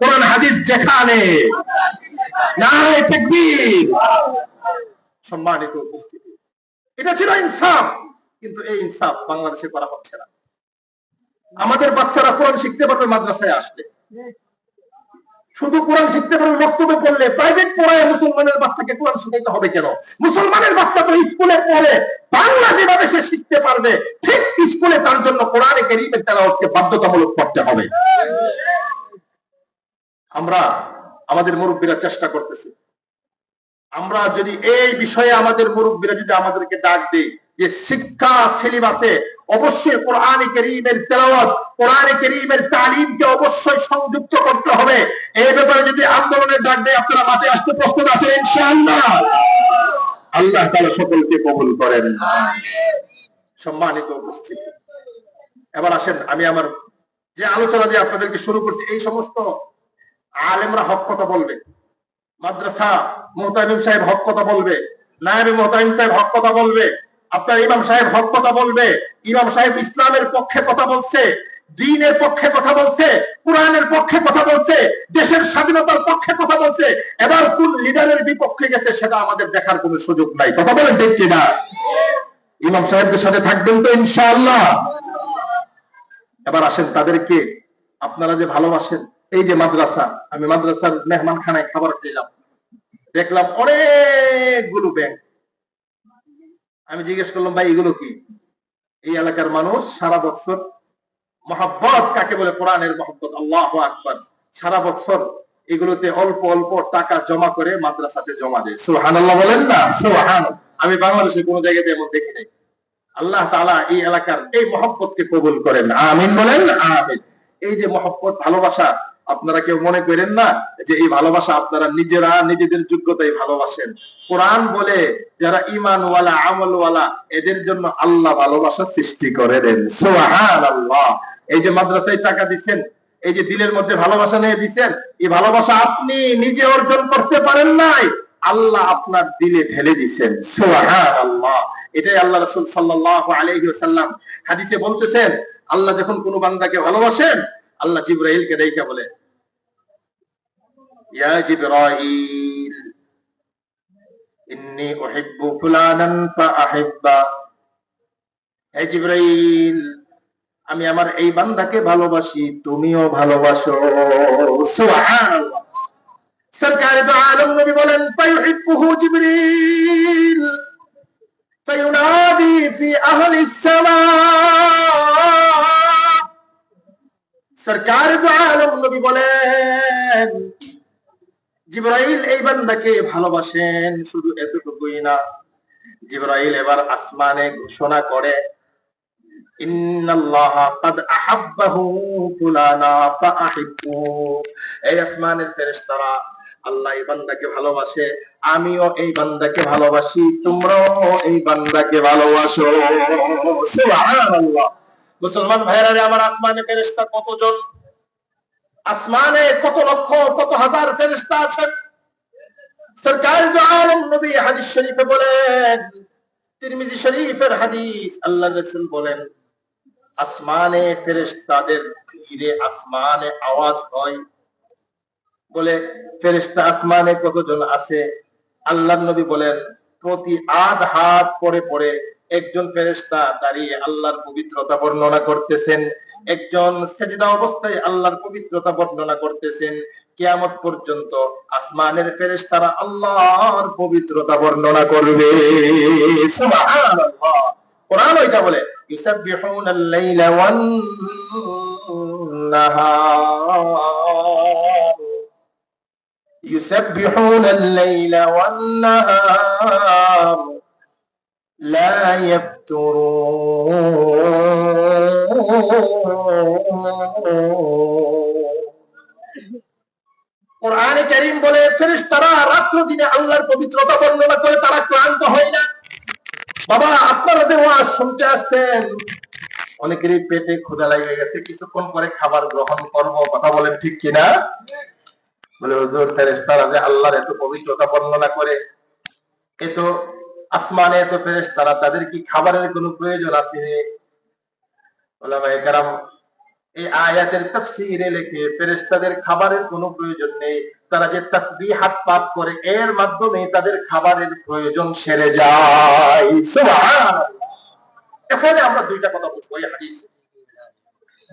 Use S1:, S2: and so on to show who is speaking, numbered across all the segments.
S1: কোরআন হাদিস যেখানে। সম্মানিত উপস্থিতি। এটা ছিল ইনসাফ, কিন্তু এই ইনসাফ বাংলাদেশে করা হচ্ছে না। আমাদের বাচ্চারা কোরআন শিখতে পারবে মাদ্রাসায় আসলে। শুধু কোরআন শিখতে পারবে, বক্তব্যে পড়লে প্রাইভেট পড়ায় মুসলমানের বাচ্চাকে কোরআন শিখাইতে হবে কেন? মুসলমানের বাচ্চা তো স্কুলে পড়ে, বাংলা যেভাবে সে শিখতে পারবে, ঠিক স্কুলে তার জন্য কোরআনে কেরিমের তেলাওয়াতকে বাধ্যতামূলক করতে হবে। আমরা আমাদের মুরব্বীরা চেষ্টা করতেছি। আমরা যদি এই বিষয়ে আমাদের মুরব্বীরা যদি আমাদেরকে ডাক দেয় যে শিক্ষা সিলেবাসে অবশ্যই কোরআনে করিমের তেলাওয়াত, কোরআনে করিমের তালিমকে অবশ্যই সংযুক্ত করতে হবে। এই ব্যাপারে যদি আন্দোলনের ডাক দেয়, আপনারা মাঠে আসতে প্রস্তুত আছেন ইনশাআল্লাহ। আল্লাহ তাআলা সকলকে কবুল করেন। সম্মানিত উপস্থিতি। এবার আসেন, আমি আমার যে আলোচনা দিয়ে আপনাদেরকে শুরু করছি, এই সমস্ত আলেমরা হক কথা বলবে। মাদ্রাসা মোহতামিম সাহেব হক কথা বলবে। নায়েবে মোহতামিম সাহেব হক কথা বলবে। আপনার ইমাম সাহেব হক কথা বলবে। ইমাম সাহেব ইসলামের পক্ষে কথা বলছে, দিনের পক্ষে কথা বলছে, কোরআনের পক্ষে কথা বলছে, দেশের স্বাধীনতার পক্ষে কথা বলছে। এবার কোন লিডারের বিপক্ষে গেছে সেটা আমাদের দেখার কোনো সুযোগ নাই। কথা বলেন ঠিক কিনা? ইমাম সাহেবদের সাথে থাকবেন তো ইনশাআল্লাহ। এবার আসেন তাদেরকে। আপনারা যে ভালোবাসেন এই যে মাদ্রাসা, আমি মাদ্রাসার মেহমান খানায় খাবার খেলাম। দেখলাম অনেকগুলো ব্যাংক আমি জিজ্ঞেস করলাম, ভাই, এগুলো কি? এই এলাকার মানুষ সারা বছর মহাব্বত কাকে বলে? কোরআনের মহব্বত, আল্লাহ আকবর। সারা বছর এগুলোতে অল্প অল্প টাকা জমা করে মাদ্রাসাতে জমা দেয়। সুহান আল্লাহ বলেন না? সুহান আমি বাংলাদেশে কোনো জায়গাতে এমন দেখি নাই। আল্লাহ তালা এই এলাকার এই মহব্বতকে কবুল করেন। আমিন বলেন, আমিন। এই যে মহব্বত, ভালোবাসা আপনারা কেউ মনে করেন না যে এই ভালোবাসা আপনারা নিজেরা নিজেদের যোগ্যতাই ভালোবাসেন। কোরআন বলে, যারা ইমানওয়ালা আমলওয়ালা, এদের জন্য আল্লাহ ভালোবাসা সৃষ্টি করে দেন। আল্লাহ এই যে মাদ্রাসায় টাকা দিচ্ছেন এই যে দিলের মধ্যে ভালোবাসা নিয়ে দিচ্ছেন এই ভালোবাসা আপনি নিজে অর্জন করতে পারেন নাই। আল্লাহ আপনার দিলে ঢেলে দিচ্ছেন সোহান আল্লাহ এটাই আল্লাহ রসুল সাল্লাহ আলহি সাল্লাম হাদিসে বলতেছেন, আল্লাহ যখন কোনো বান্দাকে ভালোবাসেন, আল্লাহ জিব্রাইলকে ডাইকা বলে ইয়া জিব্রাইল ইন্নী উহিব্বু ফুলানান ফাআহিব্বা হে জিব্রাইল আমি আমার এই বান্দাকে ভালোবাসি তুমিও ভালোবাসো সুবহানাল্লাহ সরকার তো আলম নবী বলেন ফায়ুহিব্বুহু জিবরিল فينادي في أهل السماء সরকার দু আলম নবী বলেন জিব্রাইল এই বান্দাকে ভালোবাসেন, শুধু এতটুকুই না। জিব্রাইল এবার আসমানে ঘোষণা করে আল্লাহ এই বান্দাকে ভালোবাসে, আমিও এই বান্দাকে ভালোবাসি, তোমরাও এই বান্দাকে ভালোবাসো। মুসলমান ভাইরা আমার আসমানে ফেরেস্তা কতজন? আসমানে কত লক্ষ, কত হাজার ফেরেশতা আছেন? সরকার আলম নবী হাদিস শরীফে বলেন, তিরমিজি শরীফের হাদিস আল্লাহ রাসূল বলেন, আসমানে ফেরেশতাদের ভিড়ে আসমানে আওয়াজ হয়। বলে, ফেরেশতা আসমানে কতজন আছে? আল্লাহ নবী বলেন, প্রতি আধ হাত পরে পরে একজন ফেরেশতা দাঁড়িয়ে আল্লাহর পবিত্রতা বর্ণনা করতেছেন। একজন সেজদা অবস্থায় আল্লাহর পবিত্রতা বর্ণনা করতেছেন কিয়ামত পর্যন্ত আসমানের ফেরেশতারা আল্লাহর পবিত্রতা বর্ণনা করবে সুবহানাল্লাহ কোরআন ওইটা বলে ইউসাববিহুনাল লাইলা ওয়ান নাহার يسبحون الليل والنهار لا يفترون কোরআনে বলে রাত্র দিনে আল্লাহর পবিত্রতা বর্ণনা করে তারা ক্লান্ত হয় না। বাবা, আপনারা যে ওয়াজ শুনতে আসছেন, অনেকেরই পেটে ক্ষুধা গেছে, কিছুক্ষণ পরে খাবার গ্রহণ করব, কথা বলেন ঠিক কিনা? বলে, হুজুর, ফেরেশতারা যে আল্লাহর এত পবিত্রতা বর্ণনা করে, এ তো আসমানে এত ফেরেশতারা, তাদের কি খাবারের কোনো প্রয়োজন আছে? ওলামায়ে কেরাম এই আয়াতের তফসিরে লেখে ফেরেশতাদের খাবারের কোনো প্রয়োজন নেই। তারা যে তাসবিহ হাত পাপ করে, এর মাধ্যমে তাদের খাবারের প্রয়োজন সেরে যায়। সুবহানাল্লাহ। এখানে আমরা দুইটা কথা বুঝব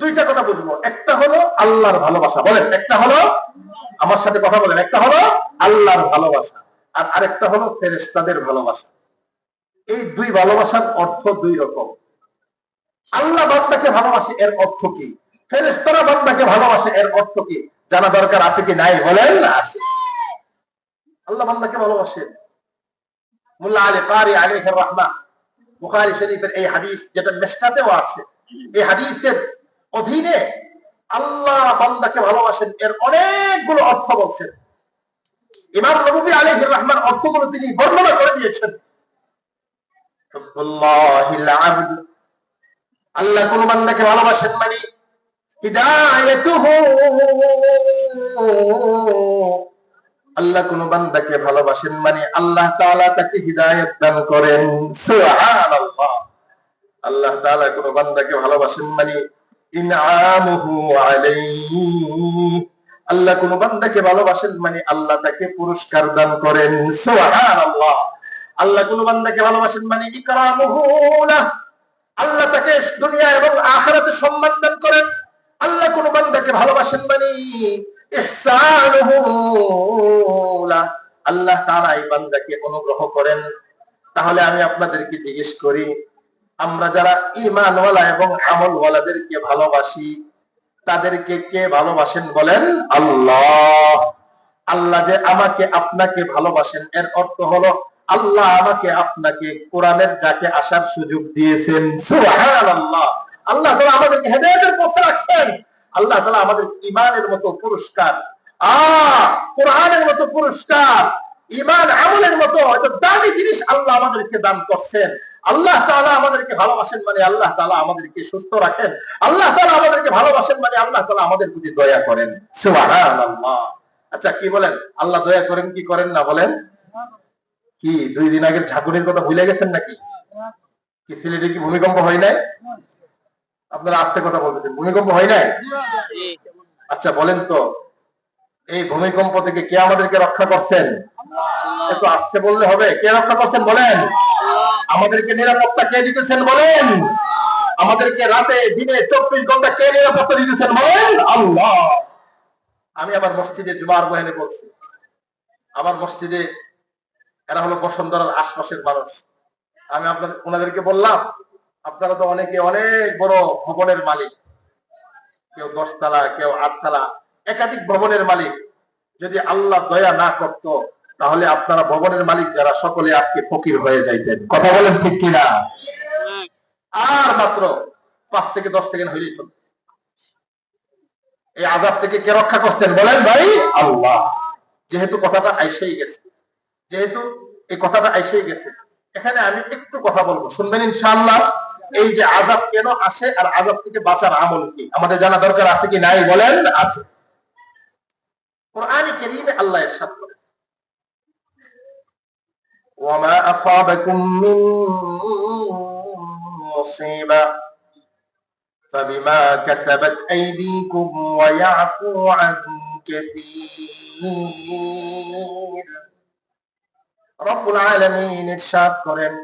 S1: দুইটা কথা বুঝব। একটা হলো আল্লাহর ভালোবাসা। বলেন, একটা হলো আমার সাথে কথা বলেন, একটা হলো আল্লাহর ভালোবাসা। আর আরেকটা হলো ফেরেশতাদের ভালোবাসা। এই দুই ভালোবাসার অর্থ দুই রকম। আল্লাহ বান্দাকে ভালোবাসে এর অর্থ কি? ফেরেশতারা বান্দাকে ভালোবাসে এর অর্থ কি? জানা দরকার আছে কি নাই? বলেন না আছে। আল্লাহ বান্দাকে ভালোবাসেন। মুল্লা আলী কারি আলাইহির রাহমা বুখারী শরীফের এই হাদিস যেটা মেশকাতেও আছে। এই হাদিসের অধীনে আল্লাহ বান্দাকে ভালোবাসেন এর অনেকগুলো অর্থ বলছেন। ইমাম নবী আলাইহির রহমান অর্থগুলো তিনি বর্ণনা করে দিয়েছেন। আল্লাহ কোন বান্দাকে ভালোবাসেন মানে আল্লাহ কোন বান্দাকে ভালোবাসেন মানে আল্লাহ তাআলা তাকে হিদায়াত দান করেন। আল্লাহ তাআলা কোন বান্দাকে ভালোবাসেন মানে ইনআমুহু আল্লাহ কোন বান্দাকে ভালোবাসেন মানে আল্লাহ তাকে পুরস্কার দান করেন। সুবহানাল্লাহ। আল্লাহ কোন বান্দাকে ভালোবাসেন মানে ইকরামুহু লাহ। আল্লাহ তাকে দুনিয়া এবং আখিরাতে সম্মান দান করেন। আল্লাহ কোন বান্দাকে ভালোবাসেন মানে আল্লাহ তাআলা এই বান্দাকে অনুগ্রহ করেন। তাহলে আমি আপনাদেরকে জিজ্ঞেস করি, আমরা যারা ইমানওয়ালা এবং আমলওয়ালাদেরকে ভালোবাসি, তাদেরকে কে ভালোবাসেন বলেন? আল্লাহ। আল্লাহ যে আমাকে, আপনাকে ভালোবাসেন। এর অর্থ হলো আল্লাহ আমাকে আপনাকে কোরআনের ডাকে আসার সুযোগ দিয়েছেন। সুবহানাল্লাহ। আল্লাহ তাআলা আমাদেরকে হেদায়েতের পথে রাখছেন। আল্লাহ তাআলা আমাদের ইমানের মতো পুরস্কার। আ কোরআনের মতো পুরস্কার। ইমান আমলের মতো এত দামি জিনিস আল্লাহ আমাদেরকে দান করছেন। আল্লাহ তাআলা আমাদেরকে ভালোবাসেন মানে আল্লাহ তালা আমাদেরকে সুস্থ রাখেন। আল্লাহ তালা আমাদেরকে ভালোবাসেন মানে আল্লাহ তালা আমাদের প্রতি দয়া করেন। আচ্ছা কি বলেন? আল্লাহ দয়া করেন কি করেন না বলেন? কি, দুই দিন আগের ঝাঁকুনির কথা ভুলে গেছেন নাকি? কি সিলেটে কি ভূমিকম্প হয় নাই? আপনারা আস্তে কথা বলতেছেন। ভূমিকম্প হয় নাই? আচ্ছা বলেন তো, এই ভূমিকম্প থেকে কে আমাদেরকে রক্ষা করছেন? একটু আসতে বললে হবে। কে রক্ষা করছেন বলেন? আমাদেরকে নিরাপত্তা কে দিতেছেন বলেন? আমাদেরকে রাতে, দিনে চব্বিশ ঘণ্টা কে নিরাপত্তা দিতেছেন বলেন? আল্লাহ! আমি আবার মসজিদে জুমার বহেনে বলছি। আমার মসজিদে এরা হলো বসুন্ধরার আশপাশের মানুষ। আমি আপনাদের, ওনাদেরকে বললাম, আপনারা তো অনেকে অনেক বড় ভবনের মালিক। কেউ দশতলা, কেউ আটতলা, একাধিক ভবনের মালিক। যদি আল্লাহ দয়া না করত, তাহলে আপনারা ভবনের মালিক যারা, সকলে আজকে ফকির হয়ে যাইতেন। কথা বলেন ঠিক কিনা? আর মাত্র পাঁচ থেকে দশ সেকেন্ড হয়ে যেত এই আজাব থেকে কে রক্ষা করছেন বলেন ভাই? আল্লাহ। যেহেতু কথাটা আইসেই গেছে। যেহেতু এই কথাটা আইসেই গেছে এখানে আমি একটু কথা বলবো শুনবেন ইনশাআল্লাহ এই যে আজাব কেন আসে আর আজাব থেকে বাঁচার আমল কি আমাদের জানা দরকার আছে কি নাই বলেন আছে কোরআনে কারীমে আল্লাহ ইরশাদ করেন وما أصابكم من مصيبة فبما كسبت أيديكم ويعفو عن كثير রব্বুল আলামিন ইরশাদ করেন।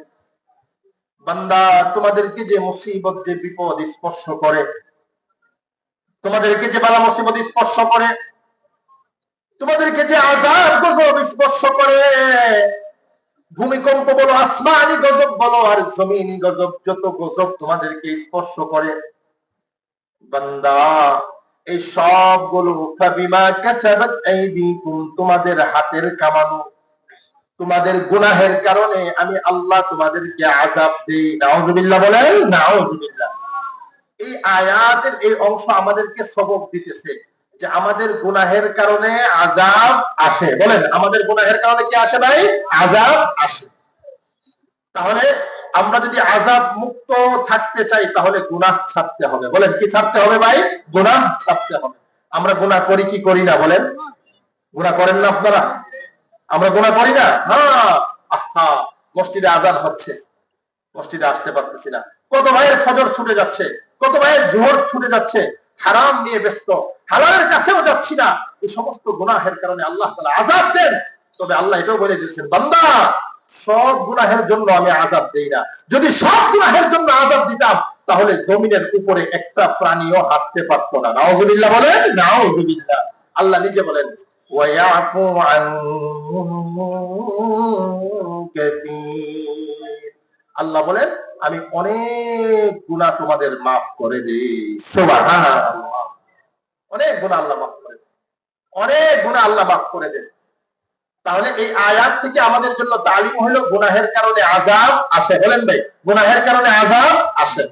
S1: বান্দা, তোমাদেরকে যে মুসিবত, যে বিপদ স্পর্শ করে, তোমাদেরকে যে বালা মুসিবত স্পর্শ করে, তোমাদেরকে যে আজাব গজব স্পর্শ করে, ভূমিকম্প বলো, আসমানি গজব বলো, আর জমিনি গজব, যত গজব তোমাদেরকে স্পর্শ করে, বান্দা, এই সবগুলো তোমাদের হাতের কামানো তোমাদের গুনাহের কারণে আমি আল্লাহ তোমাদেরকে আজাব দেই। নাউজুবিল্লাহ বলেন, নাউজুবিল্লাহ। এই আয়াতের এই অংশ আমাদেরকে সবক দিতেছে যে আমাদের গুনাহের কারণে আজাব আসে। বলেন, আমাদের গুনাহের কারণে কি আসে ভাই? আজাব আসে। তাহলে আমরা যদি আজাব মুক্ত থাকতে চাই, তাহলে গুনাহ ছাড়তে হবে। বলেন, কি ছাড়তে হবে ভাই? গুনাহ ছাড়তে হবে। আমরা গুনাহ করি কি করি না বলেন? গুনাহ করেন না আপনারা? আমরা গুনাহ করি না? হ্যাঁ আহা, মসজিদে আজান হচ্ছে। মসজিদে আসতে পারতেছি না। কত ভাইয়ের ফজর ছুটে যাচ্ছে, কত ভাইয়ের জোহর ছুটে যাচ্ছে, হারাম নিয়ে ব্যস্ত। হালালের কাছেও যাচ্ছি না। এই সমস্ত গুনাহের কারণে আল্লাহ তাআলা আযাব দেন। তবে আল্লাহ এটাও বলে দিয়েছেন, বান্দা, সব গুনাহের জন্য আমি আজাদ দেই না। যদি সব গুনাহের জন্য আজাদ দিতাম, তাহলে জমিনের উপরে একটা প্রাণীও হাঁটতে পারতো না। নাউজুবিল্লাহ বলেন, নাউজুবিল্লাহ। আল্লাহ নিজে বলেন ওয়ায়াফু আন কাসীর আল্লাহ বলেন, আমি অনেক গুনাহ তোমাদের মাফ করে দিই। অনেক গুনাহ আল্লাহ মাফ করে। অনেক গুনাহ আল্লাহ মাফ করে দেন। তাহলে এই আয়াত থেকে আমাদের জন্য তালিম হলো গুনাহের কারণে আযাব আসে। বলেন ভাই, গুনাহের কারণে আযাব আসে।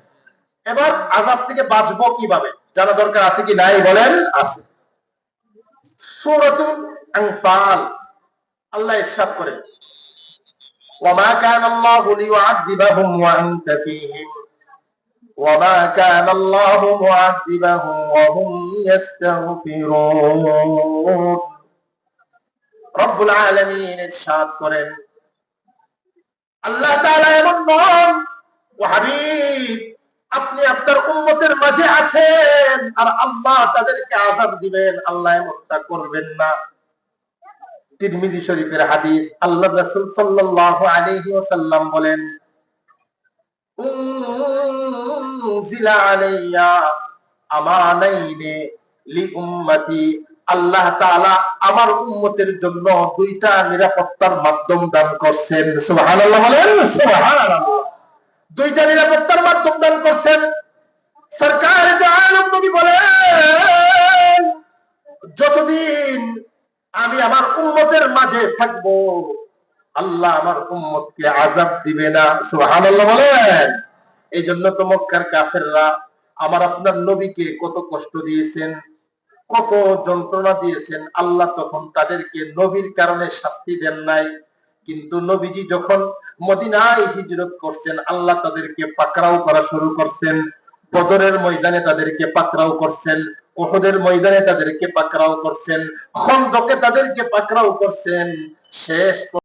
S1: এবার আযাব থেকে বাঁচবো কীভাবে? জানা দরকার আছে কি নাই? বলেন, আছে। সূরাতুল আনফাল আল্লাহ ইরশাদ করেন وما كان الله ليعذبهم وأنت فيهم وما كان الله معذبهم وهم يستغفرون রব্বুল আলামিন ইরশাদ করেন আল্লাহ তাআলা এমন নন ও হাবিব আপনি আপনার উম্মতের মাঝে আছেন, আর আল্লাহ তাদেরকে আযাব দিবেন। আল্লাহ এমনটা করবেন না। তিরমিজি শরীফের হাদিস, আল্লাহ বলেন আল্লাহ আমার উম্মতের জন্য দুইটা নিরাপত্তার মাধ্যম দান করছেন। সুবহানাল্লাহ বলেন, সুবহানাল্লাহ। দুইটা নিরাপত্তার মাধ্যম দান করছেন। সরকার যতদিন আমি আমার উম্মতের মাঝে থাকব, আল্লাহ আমার উম্মতকে আযাব দিবে না। সুবহানাল্লাহ বলেন। এই জন্য তো মক্কার কাফেররা আমার আপনার নবীকে কত কষ্ট দিয়েছেন, কত যন্ত্রণা দিয়েছেন। আল্লাহ তখন তাদেরকে নবীর কারণে শাস্তি দেন নাই। কিন্তু নবীজি যখন মদিনায় হিজরত করছেন, আল্লাহ তাদেরকে পাকড়াও করা শুরু করছেন, বদরের ময়দানে তাদেরকে পাকড়াও করছেন ওহদের ময়দানে তাদেরকে পাকড়াও করছেন, খন্দকে তাদেরকে পাকড়াও করছেন, শেষ